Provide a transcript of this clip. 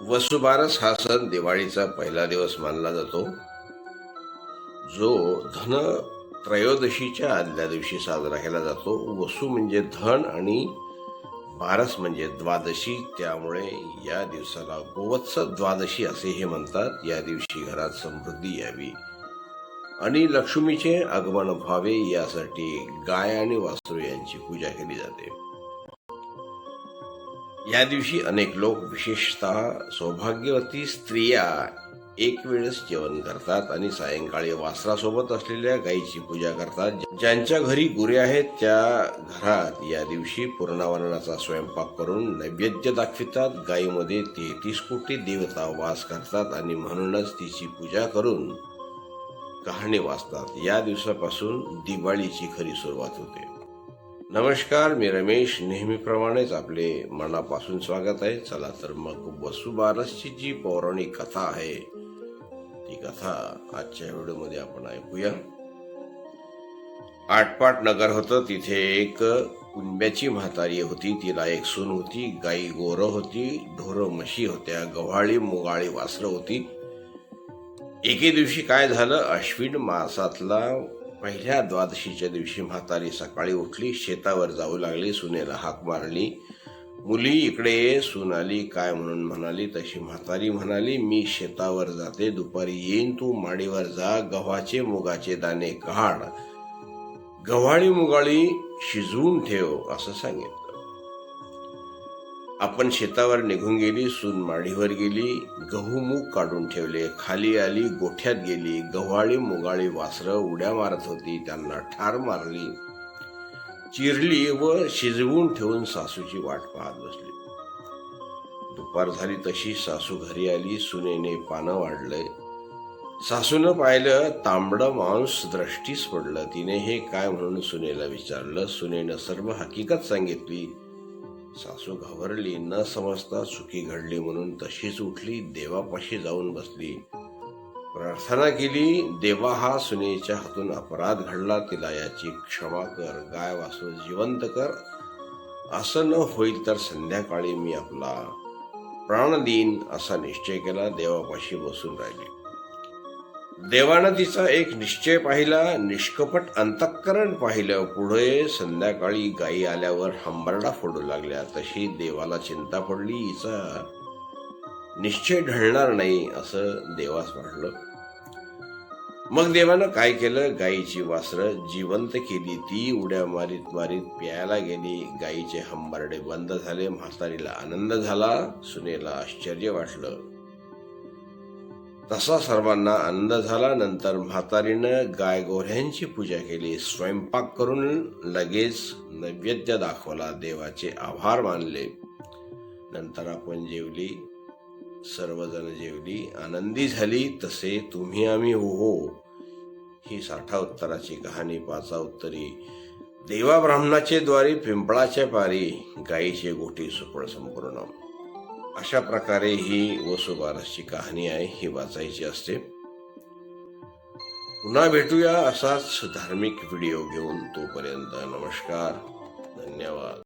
वसुबारस हा सण दिवाळीचा पहिला दिवस मानला जातो. जो धन त्रयोदशीच्या आदल्या दिवशी साजरा केला जातो. वसू म्हणजे धन आणि बारस म्हणजे द्वादशी. त्यामुळे या दिवसाला गोवत्स द्वादशी असेही म्हणतात. या दिवशी घरात समृद्धी यावी. आणि लक्ष्मीचे आगमन व्हावे यासाठी गाय आणि वासरू यांची पूजा केली जाते. या दिवशी अनेक लोक विशेषतः सौभाग्यवती स्त्रिया एक वेळेस जेवण करतात आणि सायंकाळी वासरासोबत असलेल्या गायीची पूजा करतात. ज्यांच्या घरी गुरे आहेत त्या घरात या दिवशी पूर्णावरणाचा स्वयंपाक करून नैवेद्य दाखवितात. गायीमध्ये तेहतीस कोटी देवता वास करतात आणि म्हणूनच तिची पूजा करून कहाणी वाचतात या दिवसापासून दिवाळीची खरी सुरुवात होते. नमस्कार मी रमेश. नेहमीप्रमाणेच आपले मनापासून स्वागत आहे. चला तर मग वसुबारसची जी पौराणिक कथा आहे. ती कथा आजच्या व्हिडिओमध्ये आपण ऐकूया. आटपाट नगर होतं. तिथे एक कुंब्याची म्हातारी होती. तिला एक सून होती. गाई गोर होती. ढोरं म्हशी होत्या. गव्हाळी मुगाळी वासरं होती. एके दिवशी काय झालं? अश्विन मासातला पहिल्या द्वादशीच्या दिवशी म्हातारी सकाळी उठली शेतावर जाऊ लागली सुनेला हाक मारली. मुली इकडे ये सून आली काय म्हणून म्हणाली? तशी म्हातारी म्हणाली मी शेतावर जाते दुपारी येईन तू माडीवर जा गव्हाचे मुगाचे दाणे काढ. गव्हाळी मुगाळी शिजवून ठेव असं सांगितलं. आपण शेतावर निघून गेली सून माडीवर गेली गहू मूग काढून ठेवले खाली आली गोठ्यात गेली गव्हाळी मुगाळी वासरं उड्या मारत होती त्यांना ठार मारली. चिरली व शिजवून ठेवून सासूची वाट पाहत बसली. दुपार झाली तशी सासू घरी आली सुनेने पानं वाढलंय सासूनं पाहिलं तांबडं मांस दृष्टीस पडलं. तिने हे काय म्हणून सुनेला विचारलं? सुनेनं सर्व हकीकत सांगितली. सासू घाबरली न समजता सुखी घडली म्हणून तशीच उठली देवापाशी जाऊन बसली. प्रार्थना केली देवा हा सुनेच्या हातून अपराध घडला तिला याची क्षमा कर गाय वासू जिवंत कर. असं न होईल तर संध्याकाळी मी आपला प्राण देईन असा निश्चय केला देवापाशी बसून राहिली. देवानं तिचा एक निश्चय पाहिला निष्कपट अंतःकरण पाहिलं. पुढे संध्याकाळी गायी आल्यावर हंबरडा फोडू लागल्या. तशी देवाला चिंता पडली. हिचा निश्चय ढळणार नाही असं देवास वाटलं. मग देवानं काय केलं? गायीची वासरं जिवंत केली. ती उड्या मारीत मारीत प्यायला गेली. गायीचे हंबरडे बंद झाले. म्हातारीला आनंद झाला. सुनेला आश्चर्य वाटलं. तसा सर्वांना आनंद झाला. नंतर म्हातारीनं गाय गोऱ्यांची पूजा केली. स्वयंपाक करून लगेच नैवेद्य दाखवला. देवाचे आभार मानले. नंतर आपण जेवली. सर्वजण जेवली. आनंदी झाली. तसे तुम्ही आम्ही हो हो. ही साठा उत्तराची कहाणी पाचा उत्तरी. देवा ब्राह्मणाचे द्वारी पिंपळाच्या पारी गायीचे गोटी सुपळ संपूर्ण. अशा प्रकारे ही वसुबारसची कहाणी आहे ही वाचायची असते. पुन्हा भेटूया असाच धार्मिक व्हिडिओ घेऊन तोपर्यंत नमस्कार धन्यवाद.